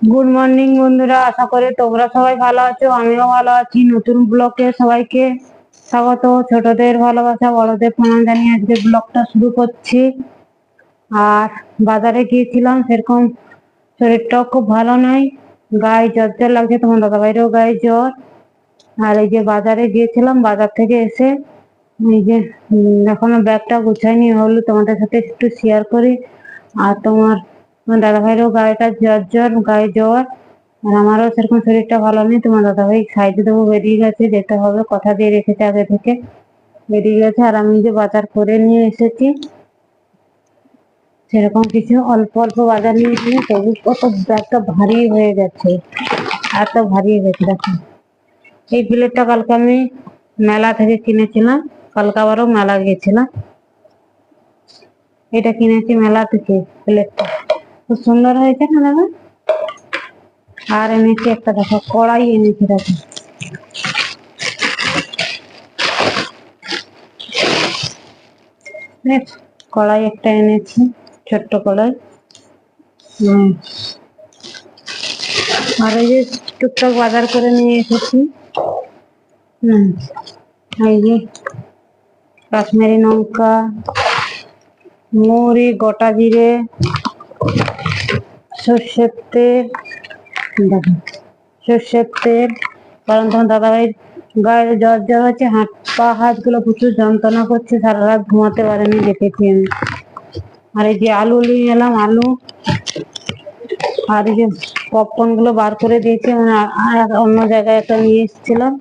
Good morning বন্ধুরা। আশা করি তোমরা সবাই ভালো আছো, আমিও ভালো আছি। নতুন ব্লগে সবাইকে স্বাগত। ছোটদের ভালোবাসা, বড়দের প্রণাম জানিয়ে আজকে ব্লগটা শুরু করছি। আর বাজারে গিয়েছিলাম, সেরকম শরীরটাও খুব ভালো নয় গায়ে জ্বর জ্বর লাগছে, তোমার দাদা ভাইয়েরও গায়ে জ্বর। আর এই যে বাজারে গিয়েছিলাম, বাজার থেকে এসে এই যে এখনও ব্যাগটা গুছাইনি, হলো তোমাদের সাথে একটু শেয়ার করি। আর তোমার তোমার দাদা ভাইয়েরও গায়েটা জ্বর জ্বর, গায়ে জ্বর। আর আমারও সেরকম শরীরটা ভালো নেই, তোমার দাদা ভাই সাইডে দেবো বেরিয়ে গেছে, যেতে হবে, কথা দিয়ে রেখেছে আগে থেকে। বেরিয়ে গেছে আর আমি যে বাজার করে নিয়ে এসেছি, সেরকম কিছু অল্প অল্প বাজার নিয়ে এসেছি, তবু কত ব্যাগটা ভারী হয়ে গেছে এত ভারী হয়ে গেছে, দেখো। এই প্লেটটা কালকে আমি মেলা থেকে কিনেছিলাম, কালকে আবারও মেলা গিয়েছিলাম এটা কিনেছি মেলা থেকে প্লেটটা খুব সুন্দর হয়েছে না দাদা? আর এনেছি একটা দেখো, কড়াই এনেছি দেখো। কড়াই একটা এনেছি, ছোট্ট কড়াই। আর এই যে টুকটাক বাজার করে নিয়ে এসেছি। হুম, এই যে কাশ্মীরি লঙ্কা, মুড়ি, গোটা জিরে সর্ষের তেল দেখো সর্ষের তেল কারণ তোমার দাদাভাইয়ের গায়ে জ্বর জ্বর হচ্ছে, হাত পা, হাতগুলো প্রচুর যন্ত্রণা করছে, সারা রাত ঘুমাতে পারেনি, দেখেছি আমি। আর এই যে আলু নিয়ে এলাম, আলু, আর এই যে পপকর্নগুলো বার করে দিয়েছি মানে আর অন্য জায়গায় একটা নিয়ে এসেছিলাম।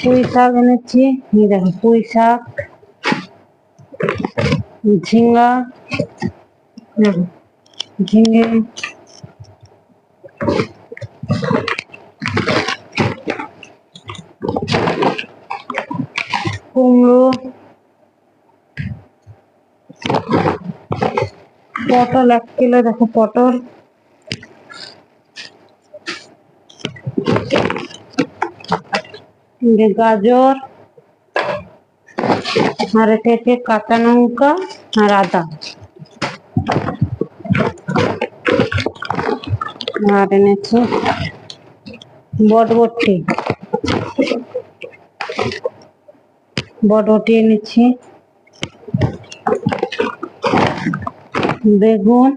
পুঁই শাক এনেছি দেখো, পুঁই শাক। ঝিঙ্গা ঝিঙে কুমড়ো পটল এক কিলো দেখো পটল গাজর. আর এটা হচ্ছে কাঁচা লঙ্কা আর আদা আর এনেছি বটবটি বটবটি এনেছি বেগুন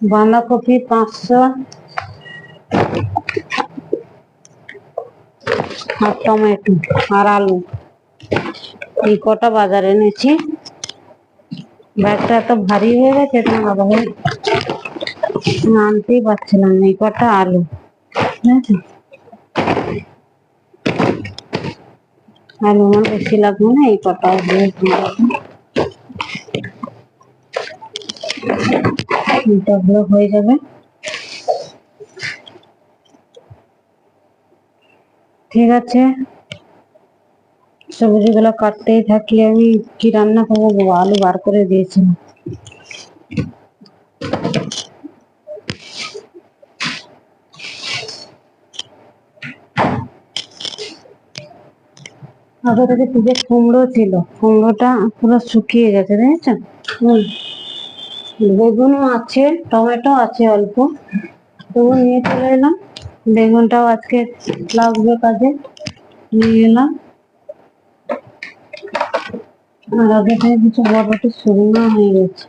বাঁধাকপি পাঁচশো আর টমেটো আর আলু। এই কটা বাজার এনেছি। ব্যাগটা এত ভারী হয়ে গেছে তোমার ভাই আনতেই পারছিলাম এই কটা আলু। আলু আমার বেশি লাগবে না, এই কটা হয়ে যাবে। ঠিক আছে। সবজিগুলো কাটতেই থাকি আমি। কি রান্না করব আলু বার করে দিয়েছিলাম আগে থেকে যে কুমড়ো ছিল। কুমড়োটা পুরো শুকিয়ে গেছে দেখেছ বেগুনও আছে, টমেটো আছে অল্প। তবু নিয়ে চলে এলাম। বেগুনটাও আজকে লাগবে কাজে। নিয়ে এলাম আর আগে থেকে কিছু বড়টি শুকনো হয়ে গেছে।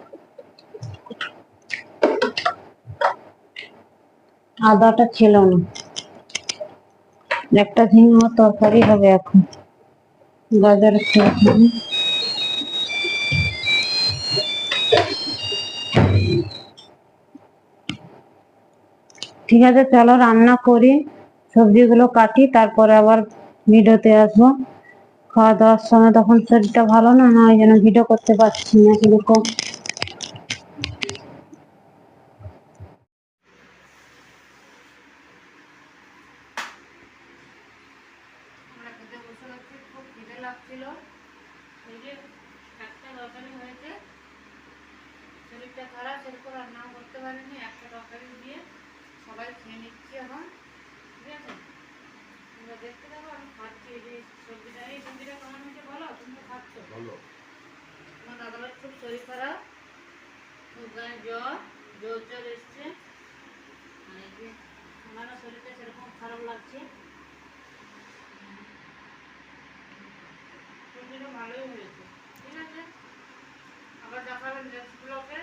আদাটা ছিল না। একটা ঝিঙে তরকারি হবে এখন। গাজর খেয়ে ঠিক আছে, চলো রান্না করি, সবজিগুলো কাটি, তারপরে আবার ভিডিওতে আসব। খাওয়া দাওয়ার সময় তখন শরীরটা ভালো না না ওই জন্য ভিডিও করতে পারছি না কীরকম খারাপ রান্নাও করতে পারিনি, একটা তরকারি দিয়ে সবাই খেয়ে নিচ্ছি এখন ঠিক আছে তোমরা দেখতে থাকো আমি খাচ্ছি এই যে সবজিটা এই সবজিটা কেমন হয়েছে বলো তুমি তো খাচ্ছ ভালো খুব জ্বর জ্বর জ্বর এসছে। আর এই যে শরীরটা সেরকম খারাপ লাগছে। ভালোই হয়েছে। ঠিক আছে? আবার দেখাবেন নেক্সট ব্লকে